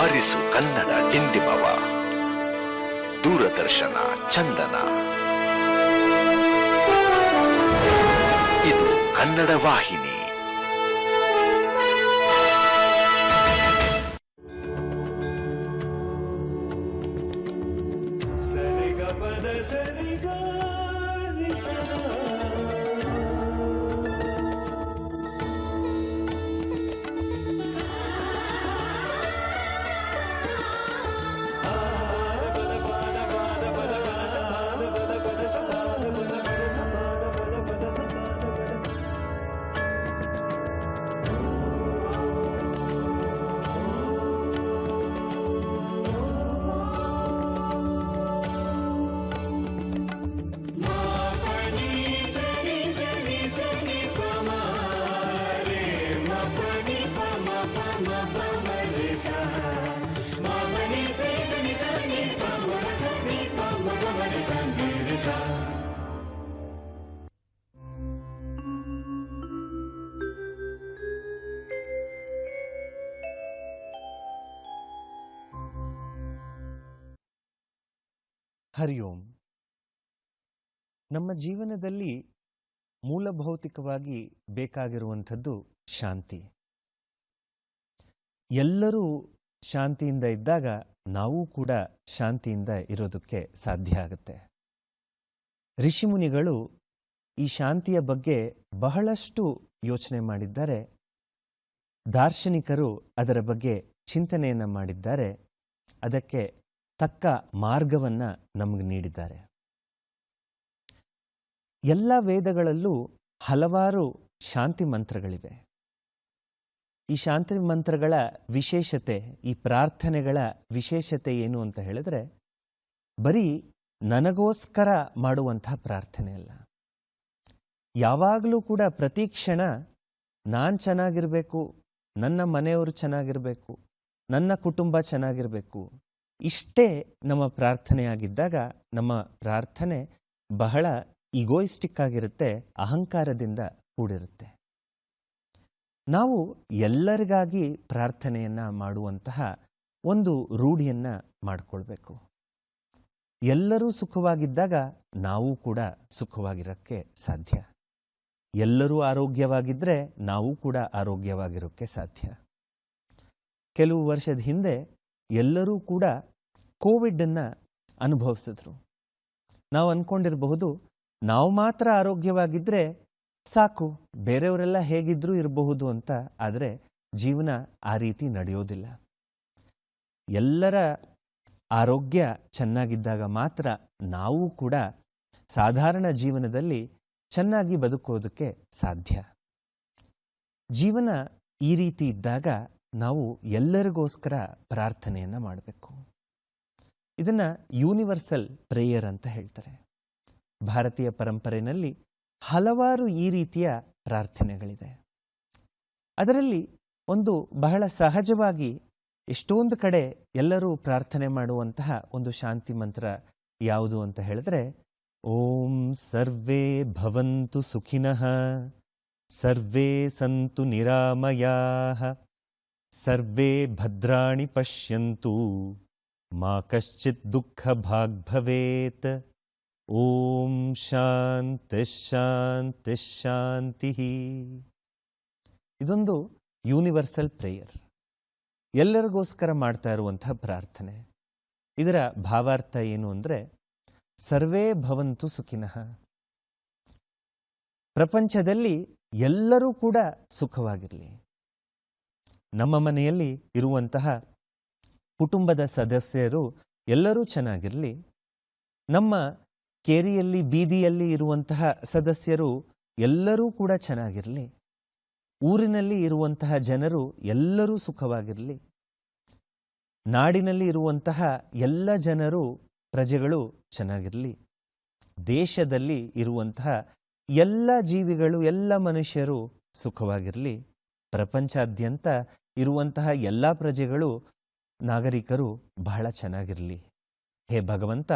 ಆರಿಸು ಕನ್ನಡ ಡಿಂಡಿಮವ ದೂರದರ್ಶನ ಚಂದನ. ಇದು ಕನ್ನಡ ವಾಹಿನಿ. ಸರಿಗ ಹರಿ ಓಂ ನಮ್ಮ ಜೀವನದಲ್ಲಿ ಮೂಲಭೌತಿಕವಾಗಿ ಬೇಕಾಗಿರುವಂಥದ್ದು ಶಾಂತಿ. ಎಲ್ಲರೂ ಶಾಂತಿಯಿಂದ ಇದ್ದಾಗ ನಾವು ಕೂಡ ಶಾಂತಿಯಿಂದ ಇರೋದಕ್ಕೆ ಸಾಧ್ಯ ಆಗುತ್ತೆ. ಋಷಿಮುನಿಗಳು ಈ ಶಾಂತಿಯ ಬಗ್ಗೆ ಬಹಳಷ್ಟು ಯೋಚನೆ ಮಾಡಿದ್ದಾರೆ. ದಾರ್ಶನಿಕರು ಅದರ ಬಗ್ಗೆ ಚಿಂತನೆಯನ್ನು ಮಾಡಿದ್ದಾರೆ. ಅದಕ್ಕೆ ತಕ್ಕ ಮಾರ್ಗವನ್ನ ನಮಗೆ ನೀಡಿದ್ದಾರೆ. ಎಲ್ಲ ವೇದಗಳಲ್ಲೂ ಹಲವಾರು ಶಾಂತಿ ಮಂತ್ರಗಳಿವೆ. ಈ ಶಾಂತಿ ಮಂತ್ರಗಳ ವಿಶೇಷತೆ, ಈ ಪ್ರಾರ್ಥನೆಗಳ ವಿಶೇಷತೆ ಏನು ಅಂತ ಹೇಳಿದ್ರೆ, ಬರೀ ನನಗೋಸ್ಕರ ಮಾಡುವಂತಹ ಪ್ರಾರ್ಥನೆ ಅಲ್ಲ. ಯಾವಾಗಲೂ ಕೂಡ ಪ್ರತಿ ಕ್ಷಣ ನಾನು ಚೆನ್ನಾಗಿರಬೇಕು, ನನ್ನ ಮನೆಯವರು ಚೆನ್ನಾಗಿರಬೇಕು, ನನ್ನ ಕುಟುಂಬ ಚೆನ್ನಾಗಿರಬೇಕು ಇಷ್ಟೇ ನಮ್ಮ ಪ್ರಾರ್ಥನೆಯಾಗಿದ್ದಾಗ ನಮ್ಮ ಪ್ರಾರ್ಥನೆ ಬಹಳ ಇಗೋಯಿಸ್ಟಿಕ್ ಆಗಿರುತ್ತೆ, ಅಹಂಕಾರದಿಂದ ಕೂಡಿರುತ್ತೆ. ನಾವು ಎಲ್ಲರಿಗಾಗಿ ಪ್ರಾರ್ಥನೆಯನ್ನ ಮಾಡುವಂತಹ ಒಂದು ರೂಢಿಯನ್ನು ಮಾಡಿಕೊಳ್ಬೇಕು. ಎಲ್ಲರೂ ಸುಖವಾಗಿದ್ದಾಗ ನಾವು ಕೂಡ ಸುಖವಾಗಿರೋಕ್ಕೆ ಸಾಧ್ಯ. ಎಲ್ಲರೂ ಆರೋಗ್ಯವಾಗಿದ್ದರೆ ನಾವು ಕೂಡ ಆರೋಗ್ಯವಾಗಿರೋಕ್ಕೆ ಸಾಧ್ಯ. ಕೆಲವು ವರ್ಷದ ಹಿಂದೆ ಎಲ್ಲರೂ ಕೂಡ ಕೋವಿಡನ್ನು ಅನುಭವಿಸಿದ್ರು. ನಾವು ಅಂದ್ಕೊಂಡಿರಬಹುದು ನಾವು ಮಾತ್ರ ಆರೋಗ್ಯವಾಗಿದ್ದರೆ ಸಾಕು, ಬೇರೆಯವರೆಲ್ಲ ಹೇಗಿದ್ರೂ ಇರಬಹುದು ಅಂತ, ಆದರೆ ಜೀವನ ಆ ರೀತಿ ನಡೆಯೋದಿಲ್ಲ. ಎಲ್ಲರ ಆರೋಗ್ಯ ಚೆನ್ನಾಗಿದ್ದಾಗ ಮಾತ್ರ ನಾವು ಕೂಡ ಸಾಧಾರಣ ಜೀವನದಲ್ಲಿ ಚೆನ್ನಾಗಿ ಬದುಕೋದಕ್ಕೆ ಸಾಧ್ಯ. ಜೀವನ ಈ ರೀತಿ ಇದ್ದಾಗ ನಾವು ಎಲ್ಲರಿಗೋಸ್ಕರ ಪ್ರಾರ್ಥನೆಯನ್ನು ಮಾಡಬೇಕು. ಇದನ್ನ ಯೂನಿವರ್ಸಲ್ ಪ್ರೇಯರ್ ಅಂತ ಹೇಳ್ತಾರೆ. ಭಾರತೀಯ ಪರಂಪರೆಯಲ್ಲಿ ಹಲವಾರು ಈ ರೀತಿಯ ಪ್ರಾರ್ಥನೆಗಳಿದೆ. ಅದರಲ್ಲಿ ಒಂದು ಬಹಳ ಸಹಜವಾಗಿ ಎಷ್ಟೊಂದು ಕಡೆ ಎಲ್ಲರೂ ಪ್ರಾರ್ಥನೆ ಮಾಡುವಂತಹ ಒಂದು ಶಾಂತಿ ಮಂತ್ರ ಯಾವುದು ಅಂತ ಹೇಳಿದ್ರೆ, ಓಂ ಸರ್ವೇ ಭವಂತು ಸುಖಿನಃ, ಸರ್ವೇ ಸಂತು ನಿರಾಮಯಾ, ಸರ್ವೇ ಭದ್ರಾಣಿ ಪಶ್ಯಂತು. ಮಾ ಕಶ್ಚಿತ್ ದುಃಖ ಭಾಗ್ ಭವೇತ್ ಓಂ ಶಾಂತಿ ಶಾಂತಿ ಶಾಂತಿ ಇದೊಂದು ಯೂನಿವರ್ಸಲ್ ಪ್ರೇಯರ್ ಎಲ್ಲರಿಗೋಸ್ಕರ ಮಾಡ್ತಾ ಇರುವಂತಹ ಪ್ರಾರ್ಥನೆ. ಇದರ ಭಾವಾರ್ಥ ಏನು ಅಂದರೆ, ಸರ್ವೇ ಭವಂತು ಸುಖಿನಃ. ಪ್ರಪಂಚದಲ್ಲಿ ಎಲ್ಲರೂ ಕೂಡ ಸುಖವಾಗಿರಲಿ. ನಮ್ಮ ಮನೆಯಲ್ಲಿ ಇರುವಂತಹ ಕುಟುಂಬದ ಸದಸ್ಯರು ಎಲ್ಲರೂ ಚೆನ್ನಾಗಿರಲಿ. ನಮ್ಮ ಕೇರಿಯಲ್ಲಿ, ಬೀದಿಯಲ್ಲಿ ಇರುವಂತಹ ಸದಸ್ಯರು ಎಲ್ಲರೂ ಕೂಡ ಚೆನ್ನಾಗಿರಲಿ. ಊರಿನಲ್ಲಿ ಇರುವಂತಹ ಜನರು ಎಲ್ಲರೂ ಸುಖವಾಗಿರಲಿ. ನಾಡಿನಲ್ಲಿ ಇರುವಂತಹ ಎಲ್ಲ ಜನರು, ಪ್ರಜೆಗಳು ಚೆನ್ನಾಗಿರಲಿ. ದೇಶದಲ್ಲಿ ಇರುವಂತಹ ಎಲ್ಲ ಜೀವಿಗಳು, ಎಲ್ಲ ಮನುಷ್ಯರು ಸುಖವಾಗಿರಲಿ. ಪ್ರಪಂಚಾದ್ಯಂತ ಇರುವಂತಹ ಎಲ್ಲ ಪ್ರಜೆಗಳು ನಾಗರಿಕರು ಬಹಳ ಚೆನ್ನಾಗಿರಲಿ. ಹೇ ಭಗವಂತ,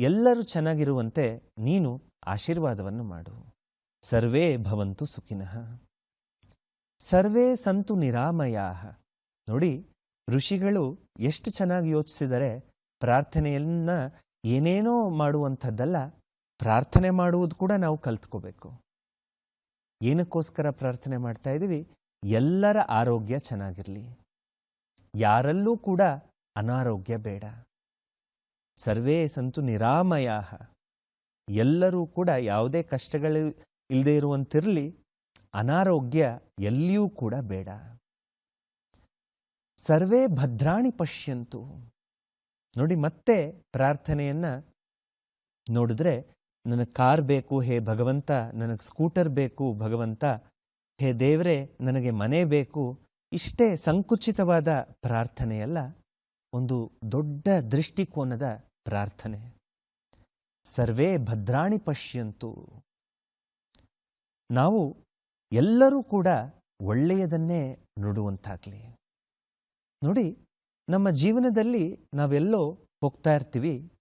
ಎಲ್ಲರೂ ಚೆನ್ನಾಗಿರುವಂತೆ ನೀನು ಆಶೀರ್ವಾದವನ್ನು ಮಾಡು. ಸರ್ವೇ ಭವಂತು ಸುಖಿನಃ. ಸರ್ವೇ ಸಂತು ನಿರಾಮಯಾ. ನೋಡಿ, ಋಷಿಗಳು ಎಷ್ಟು ಚೆನ್ನಾಗಿ ಯೋಚಿಸಿದರೆ ಪ್ರಾರ್ಥನೆಯನ್ನ ಏನೇನೋ ಮಾಡುವಂಥದ್ದಲ್ಲ, ಪ್ರಾರ್ಥನೆ ಮಾಡುವುದು ಕೂಡ ನಾವು ಕಲ್ತ್ಕೋಬೇಕು. ಏನಕ್ಕೋಸ್ಕರ ಪ್ರಾರ್ಥನೆ ಮಾಡ್ತಾ ಇದ್ದೀವಿ ಎಲ್ಲರ ಆರೋಗ್ಯ ಚೆನ್ನಾಗಿರಲಿ. ಯಾರಲ್ಲೂ ಕೂಡ ಅನಾರೋಗ್ಯ ಬೇಡ. ಸರ್ವೇ ಸಂತು ನಿರಾಮಯ ಎಲ್ಲರೂ ಕೂಡ ಯಾವುದೇ ಕಷ್ಟಗಳು ಇಲ್ಲದೆ ಇರುವಂತಿರಲಿ ಅನಾರೋಗ್ಯ ಎಲ್ಲಿಯೂ ಕೂಡ ಬೇಡ. ಸರ್ವೇ ಭದ್ರಾಣಿ ಪಶ್ಯಂತು. ನೋಡಿ ಮತ್ತೆ ಪ್ರಾರ್ಥನೆಯನ್ನ ನೋಡಿದ್ರೆ ನನಗೆ ಕಾರ್ ಬೇಕು, ಹೇ ಭಗವಂತ, ನನಗೆ ಸ್ಕೂಟರ್ ಬೇಕು ಭಗವಂತ, ಹೇ ದೇವರೇ, ನನಗೆ ಮನೆ ಬೇಕು ಇಷ್ಟೇ ಸಂಕುಚಿತವಾದ ಪ್ರಾರ್ಥನೆಯಲ್ಲ, ಒಂದು ದೊಡ್ಡ ದೃಷ್ಟಿಕೋನದ ಪ್ರಾರ್ಥನೆ. ಸರ್ವೇ ಭದ್ರಾಣಿ ಪಶ್ಯಂತು. ನಾವು ಎಲ್ಲರೂ ಕೂಡ ಒಳ್ಳೆಯದನ್ನೇ ನೋಡುವಂತಾಗಲಿ. ನೋಡಿ, ನಮ್ಮ ಜೀವನದಲ್ಲಿ ನಾವೆಲ್ಲೋ ಹೋಗ್ತಾ ಇರ್ತೀವಿ.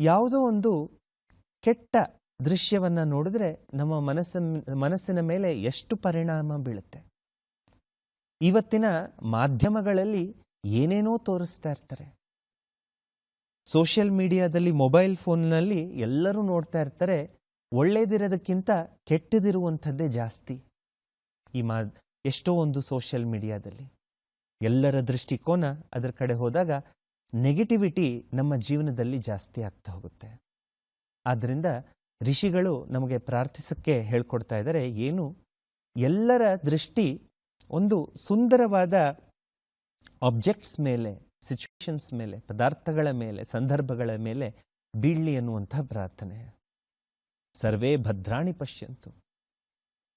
ಯಾವುದೋ ಒಂದು ಕೆಟ್ಟ ದೃಶ್ಯವನ್ನು ನೋಡಿದ್ರೆ ನಮ್ಮ ಮನಸ್ಸ ಮನಸ್ಸಿನ ಮೇಲೆ ಎಷ್ಟು ಪರಿಣಾಮ ಬೀಳುತ್ತೆ? ಇವತ್ತಿನ ಮಾಧ್ಯಮಗಳಲ್ಲಿ ಏನೇನೋ ತೋರಿಸ್ತಾ ಇರ್ತಾರೆ. ಸೋಷಿಯಲ್ ಮೀಡಿಯಾದಲ್ಲಿ, ಮೊಬೈಲ್ ಫೋನ್ನಲ್ಲಿ ಎಲ್ಲರೂ ನೋಡ್ತಾ ಇರ್ತಾರೆ, ಒಳ್ಳೇದಿರೋದಕ್ಕಿಂತ ಕೆಟ್ಟದಿರುವಂಥದ್ದೇ ಜಾಸ್ತಿ ಈ ಮಾ, ಎಷ್ಟೋ ಒಂದು ಸೋಷಿಯಲ್ ಮೀಡಿಯಾದಲ್ಲಿ. ಎಲ್ಲರ ದೃಷ್ಟಿಕೋನ ಅದರ ಕಡೆ ಹೋದಾಗ ನೆಗೆಟಿವಿಟಿ ನಮ್ಮ ಜೀವನದಲ್ಲಿ ಜಾಸ್ತಿ ಆಗ್ತಾ ಹೋಗುತ್ತೆ. ಆದ್ದರಿಂದ ಋಷಿಗಳು ನಮಗೆ ಪ್ರಾರ್ಥಿಸಕ್ಕೆ ಹೇಳ್ಕೊಡ್ತಾ ಇದ್ದಾರೆ, ಏನು ಎಲ್ಲರ ದೃಷ್ಟಿ ಒಂದು ಸುಂದರವಾದ ಆಬ್ಜೆಕ್ಟ್ಸ್ ಮೇಲೆ ಸಿಚುವೇಶನ್ಸ್ ಮೇಲೆ, ಪದಾರ್ಥಗಳ ಮೇಲೆ, ಸಂದರ್ಭಗಳ ಮೇಲೆ ಬೀಳ್ಲಿ ಅನ್ನುವಂಥ ಪ್ರಾರ್ಥನೆ. ಸರ್ವೇ ಭದ್ರಾಣಿ ಪಶ್ಯಂತು.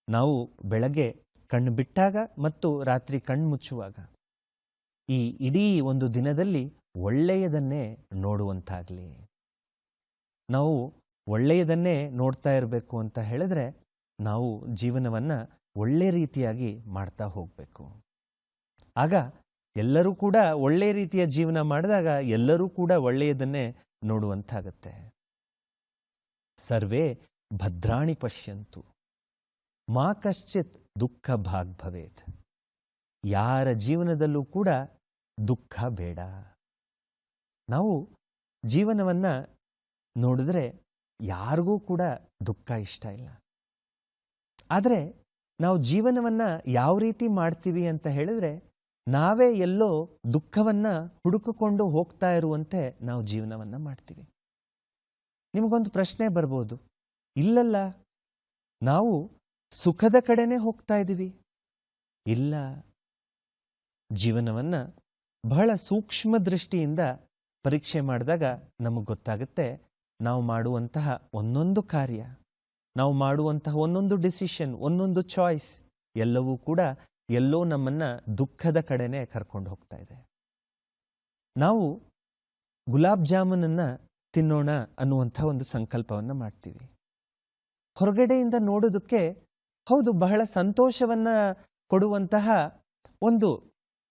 ನಾವು ಬೆಳಗ್ಗೆ ಕಣ್ಣು ಬಿಟ್ಟಾಗ ಮತ್ತು ರಾತ್ರಿ ಕಣ್ಣು ಮುಚ್ಚುವಾಗ ಈ ಇಡೀ ಒಂದು ದಿನದಲ್ಲಿ ಒಳ್ಳೆಯದನ್ನೇ ನೋಡುವಂತಾಗಲಿ. ನಾವು ಒಳ್ಳೆಯದನ್ನೇ ನೋಡ್ತಾ ಇರಬೇಕು ಅಂತ ಹೇಳಿದ್ರೆ ನಾವು ಜೀವನವನ್ನ ಒಳ್ಳೆ ರೀತಿಯಾಗಿ ಮಾಡ್ತಾ ಹೋಗಬೇಕು. ಆಗ ಎಲ್ಲರೂ ಕೂಡ ಒಳ್ಳೆ ರೀತಿಯ ಜೀವನ ಮಾಡಿದಾಗ ಎಲ್ಲರೂ ಕೂಡ ಒಳ್ಳೆಯದನ್ನೇ ನೋಡುವಂತಾಗತ್ತೆ. ಸರ್ವೇ ಭದ್ರಾಣಿ ಪಶ್ಯಂತು. ಮಾ ಕಶ್ಚಿತ್ ದುಃಖ ಭಾಗ್ ಭವೇತ್. ಯಾರ ಜೀವನದಲ್ಲೂ ಕೂಡ ದುಃಖ ಬೇಡ. ನಾವು ಜೀವನವನ್ನ ನೋಡಿದ್ರೆ ಯಾರಿಗೂ ಕೂಡ ದುಃಖ ಇಷ್ಟ ಇಲ್ಲ. ಆದರೆ ನಾವು ಜೀವನವನ್ನ ಯಾವ ರೀತಿ ಮಾಡ್ತೀವಿ ಅಂತ ಹೇಳಿದ್ರೆ ನಾವೇ ಎಲ್ಲೋ ದುಃಖವನ್ನ ಹುಡುಕಿಕೊಂಡು ಹೋಗ್ತಾ ಇರುವಂತೆ ನಾವು ಜೀವನವನ್ನ ಮಾಡ್ತೀವಿ. ನಿಮಗೊಂದು ಪ್ರಶ್ನೆ ಬರ್ಬೋದು. ಇಲ್ಲಲ್ಲ, ನಾವು ಸುಖದ ಕಡೆನೇ ಹೋಗ್ತಾ ಇದ್ದೀವಿ. ಇಲ್ಲ, ಜೀವನವನ್ನ ಬಹಳ ಸೂಕ್ಷ್ಮ ದೃಷ್ಟಿಯಿಂದ ಪರೀಕ್ಷೆ ಮಾಡಿದಾಗ ನಮಗೆ ಗೊತ್ತಾಗುತ್ತೆ ನಾವು ಮಾಡುವಂತಹ ಒಂದೊಂದು ಕಾರ್ಯ. ನಾವು ಮಾಡುವಂತಹ ಒಂದೊಂದು ಡಿಸಿಷನ್, ಒಂದೊಂದು ಚಾಯ್ಸ್ ಎಲ್ಲವೂ ಕೂಡ ಎಲ್ಲೋ ನಮ್ಮನ್ನ ದುಃಖದ ಕಡೆನೆ ಕರ್ಕೊಂಡು ಹೋಗ್ತಾ ಇದೆ. ನಾವು ಗುಲಾಬ್ ಜಾಮೂನನ್ನು ತಿನ್ನೋಣ ಅನ್ನುವಂಥ ಒಂದು ಸಂಕಲ್ಪವನ್ನು ಮಾಡ್ತೀವಿ. ಹೊರಗಡೆಯಿಂದ ನೋಡೋದಕ್ಕೆ ಹೌದು, ಬಹಳ ಸಂತೋಷವನ್ನು ಕೊಡುವಂತಹ ಒಂದು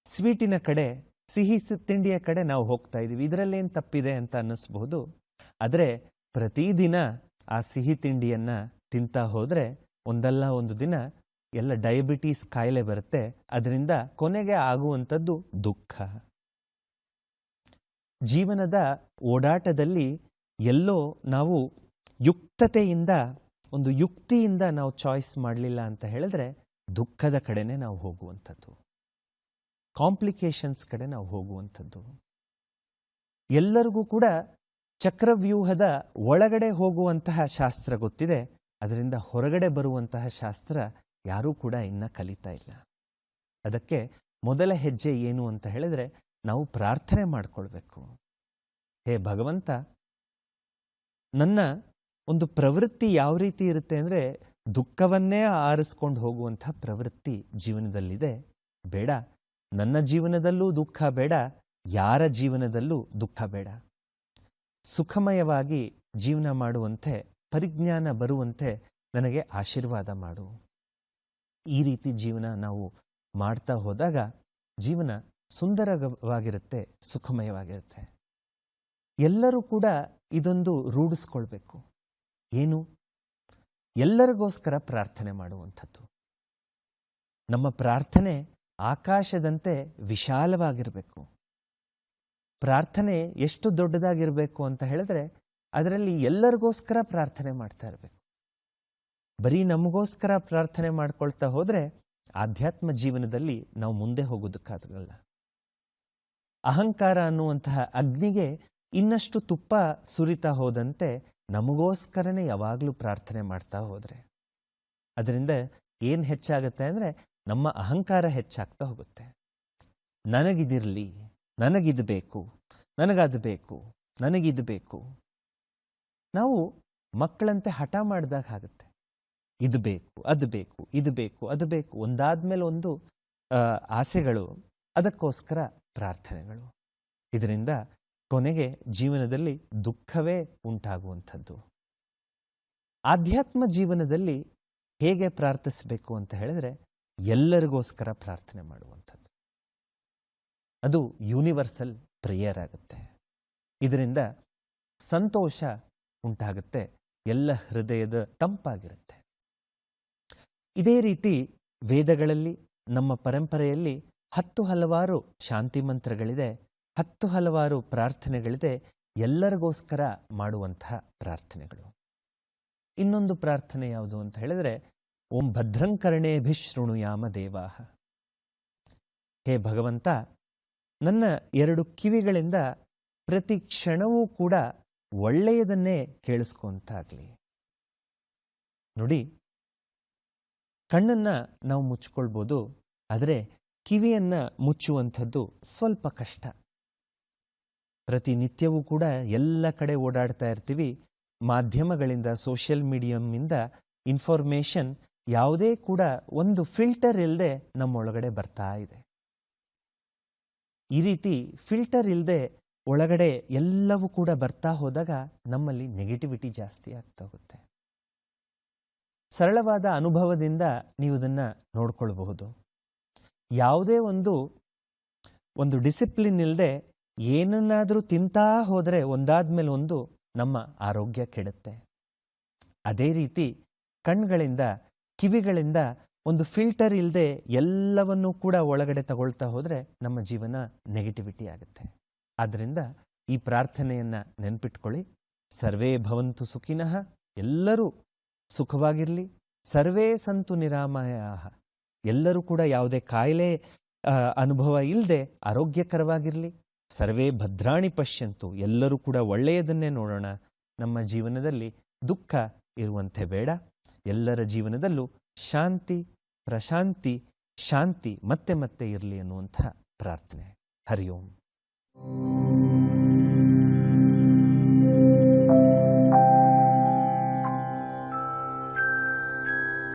ಸ್ವೀಟಿನ ಕಡೆ, ಸಿಹಿ ತಿಂಡಿಯ ಕಡೆ ನಾವು ಹೋಗ್ತಾ ಇದ್ದೀವಿ ಇದರಲ್ಲೇನು ತಪ್ಪಿದೆ ಅಂತ ಅನ್ನಿಸ್ಬಹುದು. ಆದರೆ ಪ್ರತಿದಿನ ಆ ಸಿಹಿ ತಿಂಡಿಯನ್ನ ತಿಂತಾ ಹೋದರೆ ಒಂದಲ್ಲ ಒಂದು ದಿನ ಎಲ್ಲ ಡಯಾಬಿಟೀಸ್ ಕಾಯಿಲೆ ಬರುತ್ತೆ. ಅದರಿಂದ ಕೊನೆಗೆ ಆಗುವಂಥದ್ದು ದುಃಖ. ಜೀವನದ ಓಡಾಟದಲ್ಲಿ ಎಲ್ಲೋ ನಾವು ಯುಕ್ತತೆಯಿಂದ, ಒಂದು ಯುಕ್ತಿಯಿಂದ ನಾವು ಚಾಯ್ಸ್ ಮಾಡಲಿಲ್ಲ ಅಂತ ಹೇಳಿದ್ರೆ ದುಃಖದ ಕಡೆನೆ ನಾವು ಹೋಗುವಂಥದ್ದು. ಕಾಂಪ್ಲಿಕೇಶನ್ಸ್ ಕಡೆ ನಾವು ಹೋಗುವಂಥದ್ದು. ಎಲ್ಲರಿಗೂ ಕೂಡ ಚಕ್ರವ್ಯೂಹದ ಒಳಗಡೆ ಹೋಗುವಂತಹ ಶಾಸ್ತ್ರ ಗೊತ್ತಿದೆ. ಅದರಿಂದ ಹೊರಗಡೆ ಬರುವಂತಹ ಶಾಸ್ತ್ರ ಯಾರೂ ಕೂಡ ಇನ್ನ ಕಲಿತಾ ಇಲ್ಲ. ಅದಕ್ಕೆ ಮೊದಲ ಹೆಜ್ಜೆ ಏನು ಅಂತ ಹೇಳಿದ್ರೆ ನಾವು ಪ್ರಾರ್ಥನೆ ಮಾಡಿಕೊಳ್ಬೇಕು. ಹೇ ಭಗವಂತ, ನನ್ನ ಒಂದು ಪ್ರವೃತ್ತಿ ಯಾವ ರೀತಿ ಇರುತ್ತೆ ಅಂದ್ರೆ ದುಃಖವನ್ನೇ ಆರಿಸ್ಕೊಂಡು ಹೋಗುವಂಥ ಪ್ರವೃತ್ತಿ ಜೀವನದಲ್ಲಿದೆ. ಬೇಡ, ನನ್ನ ಜೀವನದಲ್ಲೂ ದುಃಖ ಬೇಡ, ಯಾರ ಜೀವನದಲ್ಲೂ ದುಃಖ ಬೇಡ. ಸುಖಮಯವಾಗಿ ಜೀವನ ಮಾಡುವಂತೆ ಪರಿಜ್ಞಾನ ಬರುವಂತೆ ನನಗೆ ಆಶೀರ್ವಾದ ಮಾಡು. ಈ ರೀತಿ ಜೀವನ ನಾವು ಮಾಡ್ತಾ ಹೋದಾಗ ಜೀವನ ಸುಂದರವಾಗಿರುತ್ತೆ, ಸುಖಮಯವಾಗಿರುತ್ತೆ. ಎಲ್ಲರೂ ಕೂಡ ಇದೊಂದು ರೂಢಿಸ್ಕೊಳ್ಬೇಕು. ಏನು? ಎಲ್ಲರಿಗೋಸ್ಕರ ಪ್ರಾರ್ಥನೆ ಮಾಡುವಂಥದ್ದು. ನಮ್ಮ ಪ್ರಾರ್ಥನೆ ಆಕಾಶದಂತೆ ವಿಶಾಲವಾಗಿರಬೇಕು. ಪ್ರಾರ್ಥನೆ ಎಷ್ಟು ದೊಡ್ಡದಾಗಿರಬೇಕು ಅಂತ ಹೇಳಿದ್ರೆ ಅದರಲ್ಲಿ ಎಲ್ಲರಿಗೋಸ್ಕರ ಪ್ರಾರ್ಥನೆ ಮಾಡ್ತಾ ಇರಬೇಕು. ಬರೀ ನಮಗೋಸ್ಕರ ಪ್ರಾರ್ಥನೆ ಮಾಡ್ಕೊಳ್ತಾ ಹೋದರೆ ಆಧ್ಯಾತ್ಮ ಜೀವನದಲ್ಲಿ ನಾವು ಮುಂದೆ ಹೋಗೋದಕ್ಕಾಗಲ್ಲ. ಅಹಂಕಾರ ಅನ್ನುವಂತಹ ಅಗ್ನಿಗೆ ಇನ್ನಷ್ಟು ತುಪ್ಪ ಸುರಿತಾ ಹೋದಂತೆ ನಮಗೋಸ್ಕರನೇ ಯಾವಾಗಲೂ ಪ್ರಾರ್ಥನೆ ಮಾಡ್ತಾ ಹೋದರೆ. ಅದರಿಂದ ಏನು ಹೆಚ್ಚಾಗುತ್ತೆ ಅಂದರೆ ನಮ್ಮ ಅಹಂಕಾರ ಹೆಚ್ಚಾಗ್ತಾ ಹೋಗುತ್ತೆ. ನನಗಿದಿರಲಿ, ನನಗಿದು ಬೇಕು, ನನಗದು ಬೇಕು, ನನಗಿದು ಬೇಕು. ನಾವು ಮಕ್ಕಳಂತೆ ಹಠ ಮಾಡಿದಾಗ ಆಗುತ್ತೆ. ಇದು ಬೇಕು, ಅದು ಬೇಕು, ಇದು ಬೇಕು, ಅದು ಬೇಕು ಒಂದಾದ್ಮೇಲೆ ಒಂದು ಆಸೆಗಳು, ಅದಕ್ಕೋಸ್ಕರ ಪ್ರಾರ್ಥನೆಗಳು. ಇದರಿಂದ ಕೊನೆಗೆ ಜೀವನದಲ್ಲಿ ದುಃಖವೇ ಉಂಟಾಗುವಂಥದ್ದು. ಆಧ್ಯಾತ್ಮ ಜೀವನದಲ್ಲಿ ಹೇಗೆ ಪ್ರಾರ್ಥಿಸಬೇಕು ಅಂತ ಹೇಳಿದ್ರೆ ಎಲ್ಲರಿಗೋಸ್ಕರ ಪ್ರಾರ್ಥನೆ ಮಾಡುವಂಥದ್ದು. ಅದು ಯೂನಿವರ್ಸಲ್ ಪ್ರೇಯರ್ ಆಗುತ್ತೆ. ಇದರಿಂದ ಸಂತೋಷ ಉಂಟಾಗುತ್ತೆ. ಎಲ್ಲ ಹೃದಯದ ತಂಪಾಗಿರುತ್ತೆ. ಇದೇ ರೀತಿ ವೇದಗಳಲ್ಲಿ, ನಮ್ಮ ಪರಂಪರೆಯಲ್ಲಿ ಹತ್ತು ಹಲವಾರು ಶಾಂತಿ ಮಂತ್ರಗಳಿದೆ, ಹತ್ತು ಹಲವಾರು ಪ್ರಾರ್ಥನೆಗಳಿದೆ, ಎಲ್ಲರಿಗೋಸ್ಕರ ಮಾಡುವಂತಹ ಪ್ರಾರ್ಥನೆಗಳು. ಇನ್ನೊಂದು ಪ್ರಾರ್ಥನೆ ಯಾವುದು ಅಂತ ಹೇಳಿದ್ರೆ, ಓಂ ಭದ್ರಂಕರಣೇಭಿಶೃಣುಯಾಮ ದೇವಾಹ. ಹೇ ಭಗವಂತ, ನನ್ನ ಎರಡು ಕಿವಿಗಳಿಂದ ಪ್ರತಿ ಕ್ಷಣವೂ ಕೂಡ ಒಳ್ಳೆಯದನ್ನೇ ಕೇಳಿಸ್ಕೊಂತಾಗಲಿ. ನೋಡಿ, ಕಣ್ಣನ್ನ ನಾವು ಮುಚ್ಕೊಳ್ಬೋದು, ಆದರೆ ಕಿವಿಯನ್ನ ಮುಚ್ಚುವಂಥದ್ದು ಸ್ವಲ್ಪ ಕಷ್ಟ. ಪ್ರತಿನಿತ್ಯವೂ ಕೂಡ ಎಲ್ಲ ಕಡೆ ಓಡಾಡ್ತಾ ಇರ್ತೀವಿ. ಮಾಧ್ಯಮಗಳಿಂದ ಸೋಷಿಯಲ್ ಮೀಡಿಯಮ್ಮಿಂದ ಇನ್ಫಾರ್ಮೇಷನ್ ಯಾವುದೇ ಕೂಡ ಒಂದು ಫಿಲ್ಟರ್ ಇಲ್ಲದೆ ನಮ್ಮೊಳಗಡೆ ಬರ್ತಾ ಇದೆ. ಈ ರೀತಿ ಫಿಲ್ಟರ್ ಇಲ್ಲದೆ ಒಳಗಡೆ ಎಲ್ಲವೂ ಕೂಡ ಬರ್ತಾ ಹೋದಾಗ ನಮ್ಮಲ್ಲಿ ನೆಗೆಟಿವಿಟಿ ಜಾಸ್ತಿ ಆಗ್ತಾ ಹೋಗುತ್ತೆ. ಸರಳವಾದ ಅನುಭವದಿಂದ ನೀವು ಇದನ್ನ ನೋಡ್ಕೊಳ್ಬಹುದು. ಯಾವುದೇ ಒಂದು ಒಂದು ಡಿಸಿಪ್ಲಿನ್ ಇಲ್ಲದೆ ಏನನ್ನಾದರೂ ತಿಂತಾ ಹೋದರೆ ಒಂದಾದ್ಮೇಲೆ ಒಂದು ನಮ್ಮ ಆರೋಗ್ಯ ಕೆಡುತ್ತೆ. ಅದೇ ರೀತಿ ಕಣ್ಗಳಿಂದ, ಕಿವಿಗಳಿಂದ ಒಂದು ಫಿಲ್ಟರ್ ಇಲ್ಲದೆ ಎಲ್ಲವನ್ನೂ ಕೂಡ ಒಳಗಡೆ ತಗೊಳ್ತಾ ಹೋದರೆ ನಮ್ಮ ಜೀವನ ನೆಗೆಟಿವಿಟಿ ಆಗುತ್ತೆ. ಆದ್ದರಿಂದ ಈ ಪ್ರಾರ್ಥನೆಯನ್ನ ನೆನ್ಪಿಟ್ಕೊಳ್ಳಿ. ಸರ್ವೇ ಭವಂತು ಸುಖಿನಃ. ಎಲ್ಲರೂ ಸುಖವಾಗಿರಲಿ. ಸರ್ವೇ ಸಂತು ನಿರಾಮಯ ಎಲ್ಲರೂ ಕೂಡ ಯಾವುದೇ ಕಾಯಿಲೆ ಅನುಭವ ಇಲ್ಲದೆ ಆರೋಗ್ಯಕರವಾಗಿರಲಿ. ಸರ್ವೇ ಭದ್ರಾಣಿ ಪಶ್ಯಂತು. ಎಲ್ಲರೂ ಕೂಡ ಒಳ್ಳೆಯದನ್ನೇ ನೋಡೋಣ. ನಮ್ಮ ಜೀವನದಲ್ಲಿ ದುಃಖ ಇರುವಂತೆ ಬೇಡ. ಎಲ್ಲರ ಜೀವನದಲ್ಲೂ ಶಾಂತಿ, ಪ್ರಶಾಂತಿ, ಶಾಂತಿ ಮತ್ತೆ ಮತ್ತೆ ಇರಲಿ ಅನ್ನುವಂಥ ಪ್ರಾರ್ಥನೆ. ಹರಿ ಓಂ. Thank you.